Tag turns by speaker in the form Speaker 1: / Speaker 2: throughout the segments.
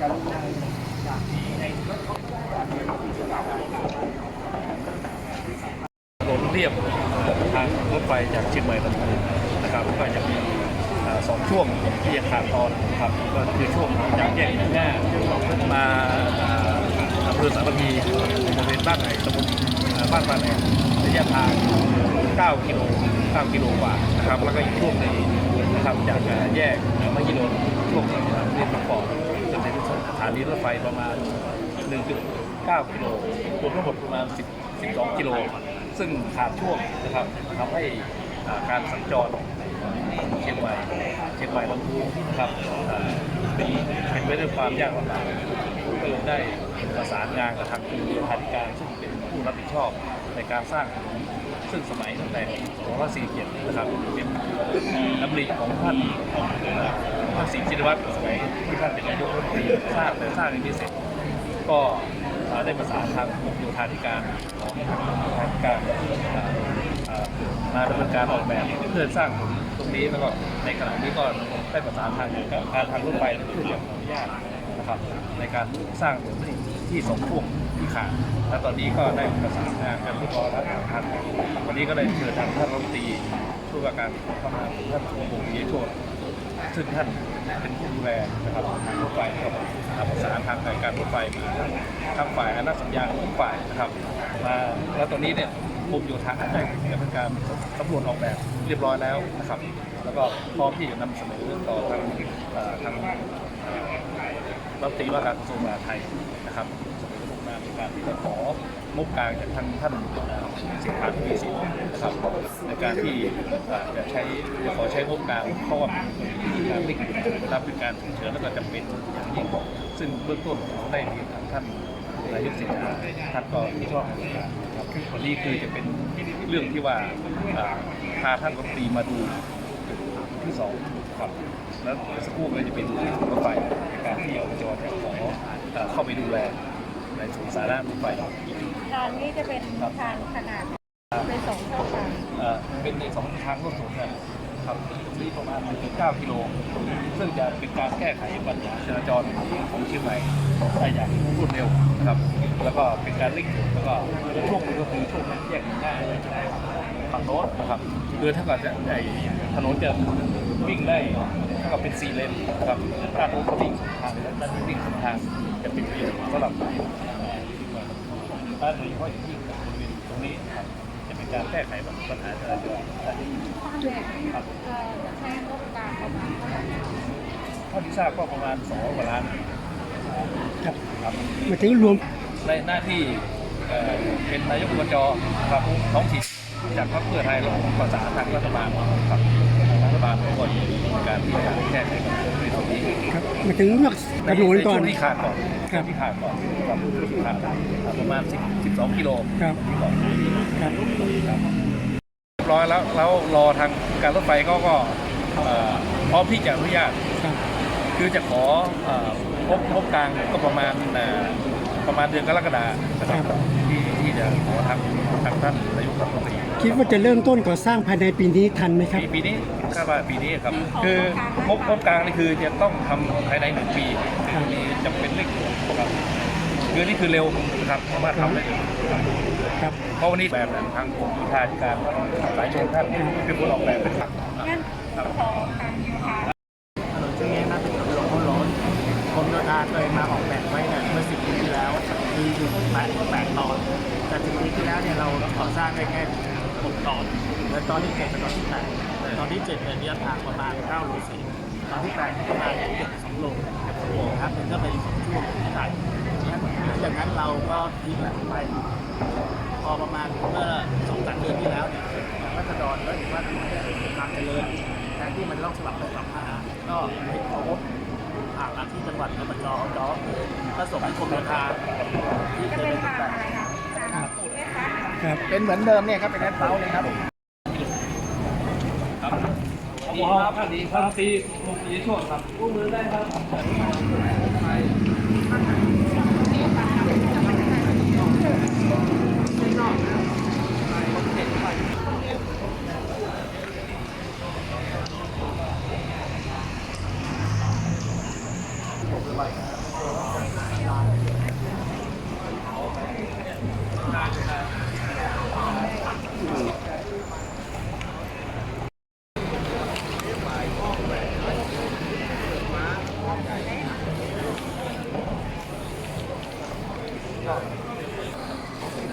Speaker 1: ถนนเรียบทางรถไฟจากเชียงใหม่ลนพูนนะครับก็จะมีสองช่วงที่จะขาดตอนครับก็คือช่วงจากแยกหน้ามาอำเภอสารพีบริเวณบ้านไหนตำบลบ้านบ้านไหนระยะทาง 9 กิโล 9 กิโลกว่านะครับ แล้วก็อีกช่วงในนะครับจากแยกมหิดลช่วงเรียบปอดานีรถไฟประมาณ 1.9 กิโลรวมทั้งหมดประมาณ 10 12 กิโล ซึ่งขาดช่วงนะครับทำให้การสัญจรเชียงใหม่เชียงใหม่ลำพูนครับอ่าเป็นเป็นไปด้วยความยากลำบากก็เลยได้ประสานงานกับทางกรมโยธาธิการซึ่งเป็นผู้รับผิดชอบในการสร้างถนน ซึ่งสมัยตั้งแต่2547นะครับเป็นน้ำริของท่านท่านศรีจิรวัตรสมัยที่ท่านเป็นนายกรัฐมนตรีสร้างแต่สร้างยังไม่เสร็จก็ได้ประสานทางกรมโยธาธิการของทางการมาดำเนินการออกแบบเพื่อสร้างตรงนี้แล้วก็ในขณะนี้ก็ได้ประสานทางการทางรถไฟเพื่อจะขออนุญาตนะครับในการสร้างถนนที่ที่สองช่วง ขาดและตอนนี้ก็ได้ประสานงานกันเรียบร้อยแล้วทางวันนี้ก็ได้เชิญทางท่านรัฐมนตรีช่วยว่าการเข้ามาท่านสมพงษ์เยโชตซึ่งท่านเป็นผู้ดูแลนะครับทางรถไฟก็ประสานทางฝ่ายการรถไฟมาทางฝ่ายอนุสัญญาทุกฝ่ายนะครับมาแล้วตอนนี้เนี่ยกรมโยธาได้ดำเนินการสำรวจออกแบบเรียบร้อยแล้วนะครับ แล้วก็พร้อมที่จะนำเสนอต่อทางเอ่อทางเอ่อรัฐมนตรีว่าการกระทรวงมหาดไทยนะครับ การที่จะของบกลางจากท่างท่านเอ่อเสียงผ่านมีสิทธิ์นะครับในการที่จะใช้จะขอใช้งบกลางเพราะว่าเป็นการวิกฤตนะครับเป็นการฉุกเฉินแล้วก็จำเป็นอย่างยิ่งซึ่งเบื้องต้นได้เรียนทางท่านนายกเศรษฐาท่านก็ที่ชอบนะครับวันนี้คือจะเป็นเรื่องที่ว่าพาท่านรัฐมนตรีมาดูที่สองครับแล้วสักครู่ก็จะเป็นรถไฟในการที่อบจจะขอเข้าไปดูแล ในศูนย์สาธารณะรถไฟอีก
Speaker 2: ทางนี้จะเป็นทางขนาดเป็นสองช่องทาง
Speaker 1: เอ่อเป็นในสองทางรถสวนกันครับตรงนี้ประมาณ1.9กิโลซึ่งจะเป็นการแก้ไขปัญหาจราจรของเชียงใหม่ได้อย่างรวดเร็วนะครับ แล้วก็เป็นการเร่งด่วนแล้วก็ช่วงนี้ก็คือช่วงแยกหน้าฝั่งโน้นนะครับคือถ้าเกิดจะไอ้ถนนจะวิ่งได้เท่ากับเป็นสี่เลนนะครับด้านโน้นก็วิ่งทางด้านนี้วิ่งทางจะเป็นประโยชน์สำหรับ ด้านโดยเฉพาะอย่างยิ่งบริเวณตรงนี้ครับจะเป็นการแก้ไขปัญหาจราจรได้ครับ
Speaker 2: เอ่อใช้งบกลางประมาณเท่าไหร่
Speaker 1: เท่าที่ทราบก็ประมาณ2กว่าล้าน
Speaker 3: ครับ
Speaker 1: ครับ
Speaker 3: หมายถึงรวม
Speaker 1: ในหน้าที่เอ่อเป็นนายกอบจครับท้องถิ่นจากพรรคเพื่อไทยแล้วประสานทางรัฐบาลครับทางรัฐบาลก็มีการที่จะแก้ไขปัญหาในตรงนี้
Speaker 3: ครับหมายถึงเลือกกำหนด
Speaker 1: ใน
Speaker 3: ก่อน
Speaker 1: ช่วงที่ขาดก่อน
Speaker 3: ครับ
Speaker 1: ที่ขาดก่อนครับที่ขาดประมาณ10 12กิโล
Speaker 3: ครับ
Speaker 1: ที่ก่อน
Speaker 3: ครับ
Speaker 1: ครับเรียบร้อยแล้วแล้วรอทางการรถไฟเขาก็เอ่อพร้อมที่จะอนุญาต
Speaker 3: ครับ
Speaker 1: คือจะขอเอ่องบงบกลางก็ประมาณเอ่อ ประมาณเดือนกรกฎานะครับ ที่ที่จะขอทางทางท่านนายกรัฐมนตรี
Speaker 3: คิดว่าจะเริ่มต้นก่อสร้างภายในปีนี้ทันไหมครับ
Speaker 1: ปีปีนี้คาดว่าปีนี้ครับ คืองบงบกลางนี่คือจะต้องทำภายในหนึ่งปีคือมีจำเป็นเร่งด่วนครับคือนี่คือเร็วนะครับสามารถทำได้เลยครับ
Speaker 3: ครับ
Speaker 1: เพราะวันนี้แบบทางกรมวิชาการสายชนท่านเป็นคนออกแบบเป็นหลัก
Speaker 2: งั้นขอทางโยธา
Speaker 4: แปดแปดตอน แต่สิบปีที่แล้วเนี่ยเราก่อสร้างได้แค่หกตอน และตอนที่เจ็ดเป็นตอนที่แปดตอนที่เจ็ดเนี่ยระยะทางประมาณเก้าโลสี่ตอนที่แปดประมาณเกือบสองโลครับมันก็เป็นสองช่วงที่ถ่ายจากนั้นเราก็ทิ้งแหละไป พอประมาณเมื่อสองสามเดือนที่แล้วเนี่ยรัฐดรก็เห็นว่าทางเจริญแทนที่มันต้องสลับไปสลับมาก็ให้เขาผ่านมาที่จังหวัดอบจอบจก็ส่งให้กรมโยธาที่
Speaker 2: จะ
Speaker 4: เค
Speaker 2: น
Speaker 4: เป็น
Speaker 2: ท ค
Speaker 3: รับ
Speaker 4: เป็นเหมือนเดิมเนี่ยครับเป็นแอดเฟลเลยครับ
Speaker 1: ครับขอครับานดีครับตียช่วงครับร่วมือได้ครับ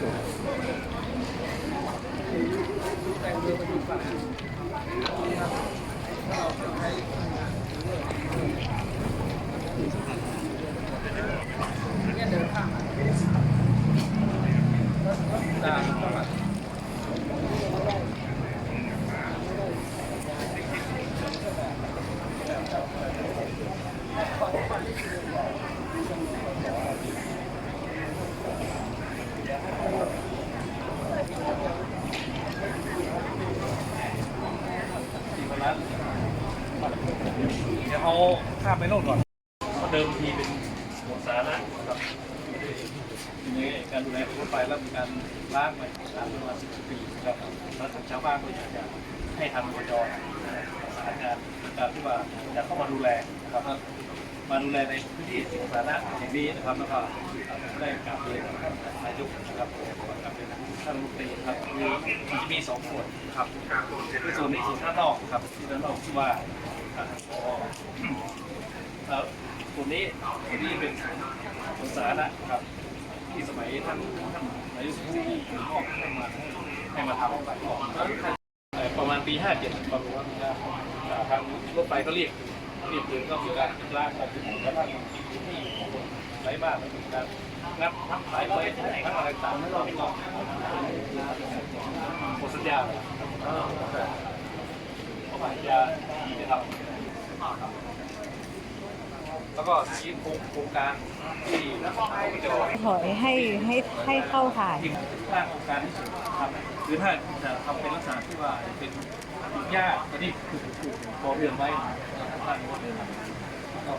Speaker 1: Thank you. โน่นก่อนเพราะเดิมทีเป็นหมวดสาระนะครับทีนี้การดูแลรถไฟแล้วมีการล้างไปตามประมาณสิบปีนะครับแล้วทางชาวบ้านก็อยากจะให้ทางอบจสานการณ์การที่ว่าจะเข้ามาดูแลนะครับมาดูแลในพื้นที่สาธารณะแห่งนี้นะครับแล้วก็ได้กลับเลยนะครับนายกนะครับกลับเป็นท่านรัฐมนตรีครับคือมันจะมีสองส่วนนะครับคือส่วนในส่วนด้านนอกครับที่ด้านนอกที่ว่าพอ นนี้ส่นนี้เป็นสวนสารณะครับ ที่สมัยท่านท่านนายกที่อบให้มาให้มาทำประมาณปี57ประมาณว่าทางรถไฟก็เรียกเรียกเดินก็มีการลากออกถึงแล้วก็ที่ไรบ้านมีการงัดทับสายไฟทั้งอะไรต่างๆไม่รอดไม่รอดหมดสัญญาเลยเพราะว่าสัญญาที่ได้ทำ แล้วก็ทีนี้โครงการที่อบจ
Speaker 2: ถอยให้ให้ให้เข้าถ่าย
Speaker 1: ที่สร้างโครงการที่สุดครับคือถ้าจะทำเป็นลักษณะที่ว่าเป็นหญ้าตอนนี้คือปลูกพอเรือนไว้สร้างก็เลยก็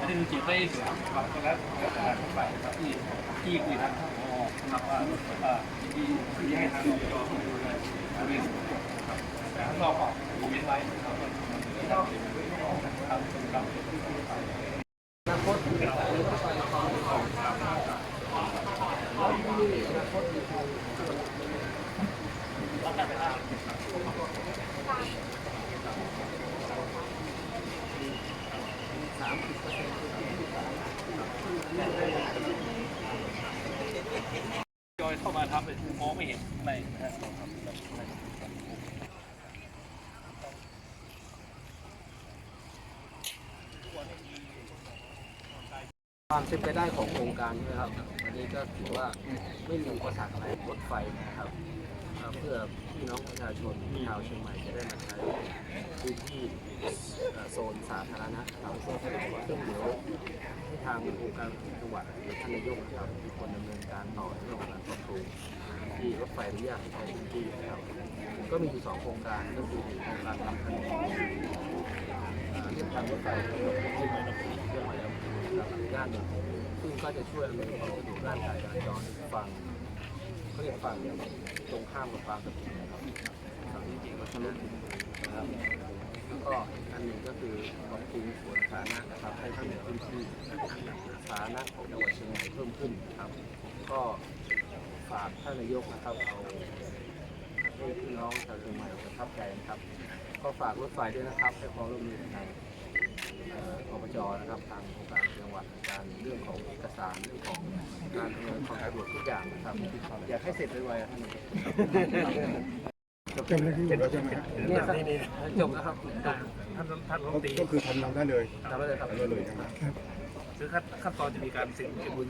Speaker 1: อันนี้คือจิตไม่สุดครับเพราะฉะนั้นการทั้งฝ่ายครับที่ที่คุยทางทางอนะครับว่าอ่าที่ที่ให้ทางอบจดูแลบริเวณครับแต่ข้างนอกก็มีเว้นไว้ครับ ครับครับ จอยเข้ามาทำเลยมองไม่เห็นในนะฮะ
Speaker 5: ความเป็นไปได้ของโครงการใช่ไหมครับวันนี้ก็ถือว่าไม่มีอุปสรรคอะไรรถไฟนะครับเพื่อพี่น้องประชาชนชาวเชียงใหม่จะได้มาใช้พื้นที่โซนสาธารณะครับซึ่งเดี๋ยวให้ทางองค์การจังหวัดหรือท่านนายกนะครับเป็นคนดำเนินการต่อเรื่องของการปรับปรุงที่รถไฟอนุญาตให้ใช้พื้นที่นะครับก็มีอยู่สองโครงการก็คือโครงการทำถนนเรื่องทางรถไฟที่มาจา กับอีกด้านหนึ่งซึ่งก็จะช่วยอำนวยความสะดวกด้านการจราจรฟังเขาเรียกฟังตรงข้ามกับฟังกระถิ่นะครับฝั่งจริงๆมันทะลุถึงนะครับแล้วก็อันหนึ่งก็คือปรับปรุงสวนสาธารณะนะครับให้ท่านในพื้นที่สาธารณะของจังหวัดเชียงใหม่เพิ่มขึ้นครับ ก็ฝากท่านนายกนะครับเอาให้พี่น้องชาวเชียงใหม่ประทับใจนะครับ ก็ฝากรถไฟด้วยนะครับให้ความร่วมมือทางเอบจนะครับทางองค์การจังหวัดการเรื่องของเอกสารเรื่องของการอำนวยความสะดวกทุกอย่างนะครับอยากให้เสร็จไวๆท่าน
Speaker 3: จบแล้วที่ใช่ไหม
Speaker 5: เนี่ยครับจบแล้วครับ
Speaker 1: ท่านท่านรัฐมนตรี
Speaker 6: ก็คือทำเราได้เลย
Speaker 5: ทำได้เลยครับ
Speaker 6: ทำได้เลยใช่ไหม
Speaker 1: คือขั้นขั้นตอนจะมีการเซ็นเอ็มบู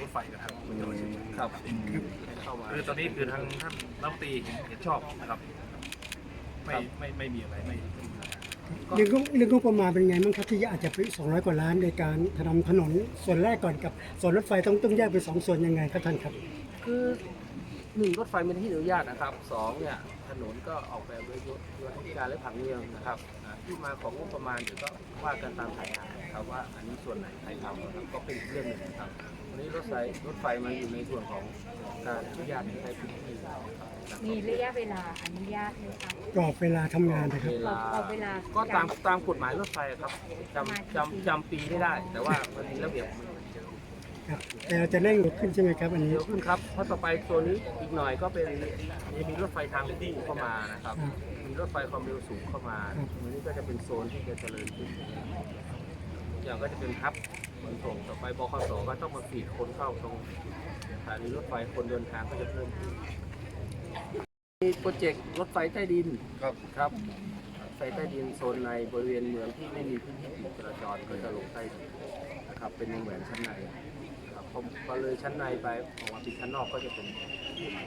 Speaker 1: รถไฟกับทางจังหวัดเชียงใหม่
Speaker 5: ครับ
Speaker 1: คือตอนนี้คือทางท่านรัฐมนตรีเห็นชอบนะครับ ไม่ไม่ไม่มีอะไรไม่
Speaker 3: เรื่องงบเรื่องงบประมาณเป็นไงบ้างครับที่อาจจะเป็น200 กว่าล้านในการทำถนนส่วนแรกก่อนกับส่วนรถไฟต้องต้องแยกเป็นสองส่วนยังไงครับท่านครับ
Speaker 5: คือหนึ่งรถไฟเป็นที่อนุญาตนะครับสองเนี่ยถนนก็ออกแบบโดยยุทธการและผังเมืองนะครับอ่าที่มาของงบประมาณเดี๋ยวก็ว่ากันตามแผนงานนะครับว่าอันนี้ส่วนไหนใครทำนะครับก็เป็นอีกเรื่องหนึ่งนะครับวันนี้รถไฟรถไฟมาอยู่ในส่วนของการอนุญาตให้ใช้พื้นที่นะครับ
Speaker 2: มีระยะเวลาอนุญาตไหมคะ
Speaker 3: กรอบเวลาทำงานนะครับ
Speaker 5: เวลา
Speaker 2: เอาเวลา
Speaker 5: ก็ตามตามกฎหมายรถไฟครับจำจำจำปีไม่ได้ แต่ว่ามันมีระเบียบของมัน
Speaker 3: ครับ แต่เราจะเร่งรถขึ้นใช่ไหมครับ อันนี้
Speaker 5: เร็วขึ้นครับเพราะต่อไปตัวนี้อีกหน่อยก็เป็นจะมีรถไฟทางคู่เข้ามานะครับ
Speaker 3: ครับ
Speaker 5: มีรถไฟความเร็วสูงเข้ามา
Speaker 3: ครับ
Speaker 5: อันนี้ก็จะเป็นโซนที่จะเจริญขึ้นอย่างก็จะเป็นทับขนส่งต่อไปบขสก็ต้องมาฟีดคนเข้าตรงสถานีรถไฟคนเดินทางก็จะเพิ่มขึ้น มีโปรเจกต์รถไฟใต้ดิน
Speaker 1: ครับ
Speaker 5: ครับรถไฟใต้ดินโซนในบริเวณเมืองที่ไม่มีพื้นที่ปิดจราจรก็จะลงใต้ดินนะครับเป็นวงแหวนชั้นในครับพอพอเลยชั้นในไปออกมาเป็นชั้นนอกก็จะเป็น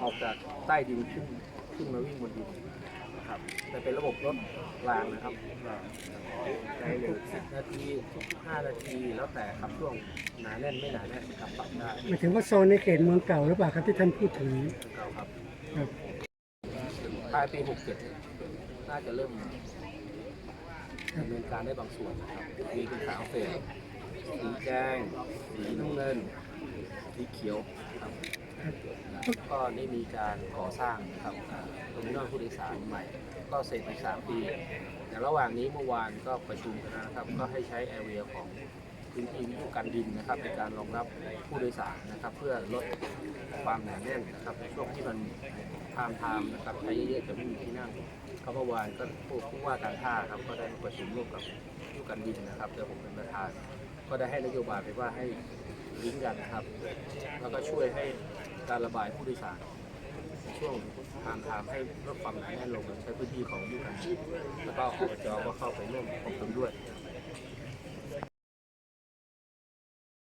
Speaker 5: ออกจากใต้ดินขึ้นขึ้นมาวิ่งบนดินนะครับแต่เป็นระบบรถรางนะครับใช้เร็ว10นาทีทุกๆ5นาทีแล้วแต่ครับช่วงหนาแน่นไม่หนาแน่นครับปรับได้
Speaker 3: หมายถึงว่าโซนในเขตเมืองเก่าหรือเปล่าครับที่ท่านพูดถึง
Speaker 5: เก่าครับ
Speaker 3: ครับ
Speaker 5: ปลายปี67น่าจะเริ่มดำเนินการได้บางส่วนนะครับมีเป็นสามเฟสสีแดงสีน้ำเงินสีเขียวครับก็ได้มีการก่อสร้างนะครับโรงนอนผู้โดยสารใหม่ ก็เสร็จในสามปี แต่ระหว่างนี้เมื่อวานก็ประชุมกันนะครับ ก็ให้ใช้แอร์เวย์ของพื้นที่วิทยุการบินนะครับในการรองรับผู้โดยสารนะครับ เพื่อลดความหนาแน่นนะครับในช่วงที่มัน ทามไทม์นะครับใช้เยอะๆจะไม่มีที่นั่งก็เมื่อวานก็ผู้ผู้ว่าการท่าครับก็ได้มาประชุมร่วมกับผู้การบินนะครับโดยผมเป็นประธาน ก็ได้ให้นโยบายไปว่าให้ลิงก์กันนะครับ แล้วก็ช่วยให้การระบายผู้โดยสารในช่วงทางทางให้ลดความหนาแน่นลงโดยใช้พื้นที่ของผู้การบินแล้วก็อบจก็เข้าไปร่วมควบคุมด้วย